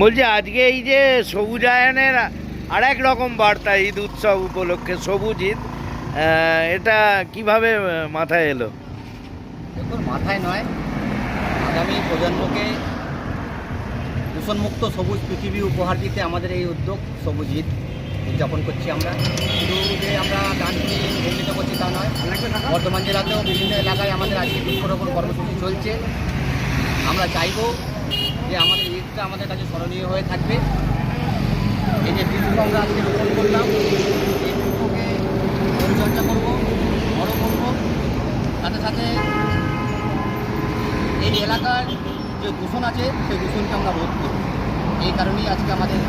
বলছি, আজকে এই যে সবুজায়নের আর এক রকম বার্তা ঈদ উৎসব উপলক্ষে সবুজ ঈদ এটা কীভাবে মাথায় এলো? দেখুন, মাথায় নয়। আগামী প্রজন্মকে দূষণমুক্ত সবুজ পৃথিবী উপহার দিতে আমাদের এই উদ্যোগ সবুজ ঈদ উদযাপন করছি আমরা। শুধু যে আমরা গান শুনে নির্মিত করছি তা নয়, বর্ধমান জেলাতেও বিভিন্ন এলাকায় আমাদের আজকে বৃক্ষরোপণ কর্মসূচি চলছে। আমরা চাইব যে আমাদের ঈদটা আমাদের কাছে স্মরণীয় হয়ে থাকবে। এই যে বৃক্ষ আমরা আজকে রোপণ করলাম, এই বৃক্ষকে পরিচর্যা করব বড় করব। সাথে সাথে এই এলাকার যে দূষণ আছে, সেই দূষণকে আমরা রোধ করব। এই কারণেই আজকে আমাদের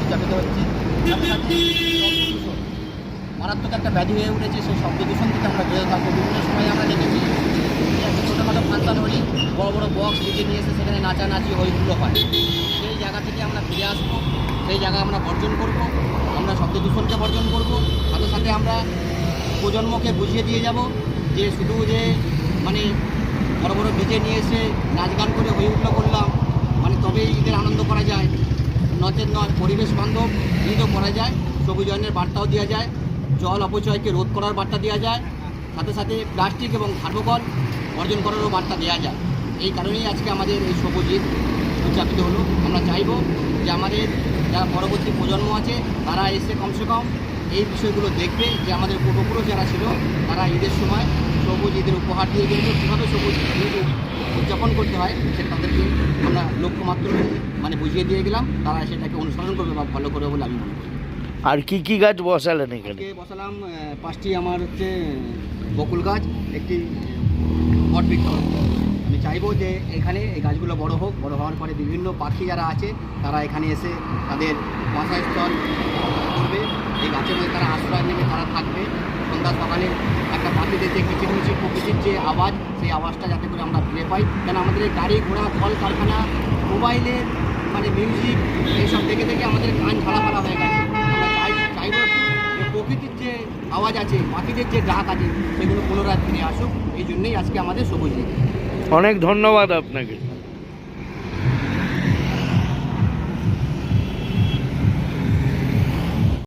উদযাপিত হচ্ছে। মারাত্মক একটা ব্যাধি হয়ে উঠেছে, সেই শব্দ দূষণ থেকে আমরা বেরো বিভিন্ন সময় আমরা ডিজে নিয়ে এসে সেখানে নাচানাচি হইগুলো হয়। সেই জায়গা থেকে আমরা ফিরে আসব, সেই জায়গা আমরা বর্জন করব, আমরা শব্দ দূষণকে বর্জন করব, সাথে সাথে আমরা প্রজন্মকে বুঝিয়ে দিয়ে যাব যে শুধু যে মানে বড় বড় ডিজে নিয়ে এসে নাচ গান করে হই উঠল করলাম মানে তবেই ঈদের আনন্দ করা যায়। নচেত নয়, পরিবেশ বান্ধব ঈদও করা যায়, সবুজায়নের বার্তাও দেওয়া যায়, জল অপচয়কে রোধ করার বার্তা দেওয়া যায়, সাথে সাথে প্লাস্টিক এবং থার্মোকল বর্জন করারও বার্তা দেওয়া যায়। এই কারণেই আজকে আমাদের এই সবুজ ঈদ উদযাপিত হলো। আমরা চাইব যে আমাদের যারা পরবর্তী প্রজন্ম আছে তারা এসে কমসে কম এই বিষয়গুলো দেখবে যে আমাদের পূর্বপুরুষ যারা ছিল তারা ঈদের সময় সবুজ ঈদের উপহার দিয়ে গেলে কীভাবে সবুজ ঈদ উদযাপন করতে হয় সেটা তাদেরকে আমরা লক্ষ্যমাত্র মানে বুঝিয়ে দিয়ে গেলাম। তারা সেটাকে অনুসরণ করবে বা ফলো করবে বলে আমি মনে করি। আর কি কি গাছ বসালেন এখানে? বসালাম পাঁচটি আমার হচ্ছে বকুল গাছ একটি বট বৃক্ষ আমি চাইব যে এখানে এই গাছগুলো বড় হোক, বড় হওয়ার পরে বিভিন্ন পাখি যারা আছে, তারা এখানে এসে তাদের বাসাস্থল করবে এই গাছের মধ্যে তারা আশ্রয় নেবে, তারা থাকবে। সন্ধ্যা সকালে একটা পাখিদের যে কিচিরমিচির প্রকৃতির যে আওয়াজ, সেই আওয়াজটা যাতে করে আমরা ফিরে পাই। কেন আমাদের গাড়ি ঘোড়া কল কারখানা মোবাইলের মানে মিউজিক এইসব দেখে দেখে আমাদের কান ঝাড়া ফাড়া হয়ে গেছে। আমরা চাই প্রকৃতির যে আওয়াজ আছে, পাখিদের যে ডাক আছে, সেগুলো পুনরায় ফিরে আসুক। এই জন্যই আজকে আমাদের সবুজ। অনেক ধন্যবাদ আপনাকে।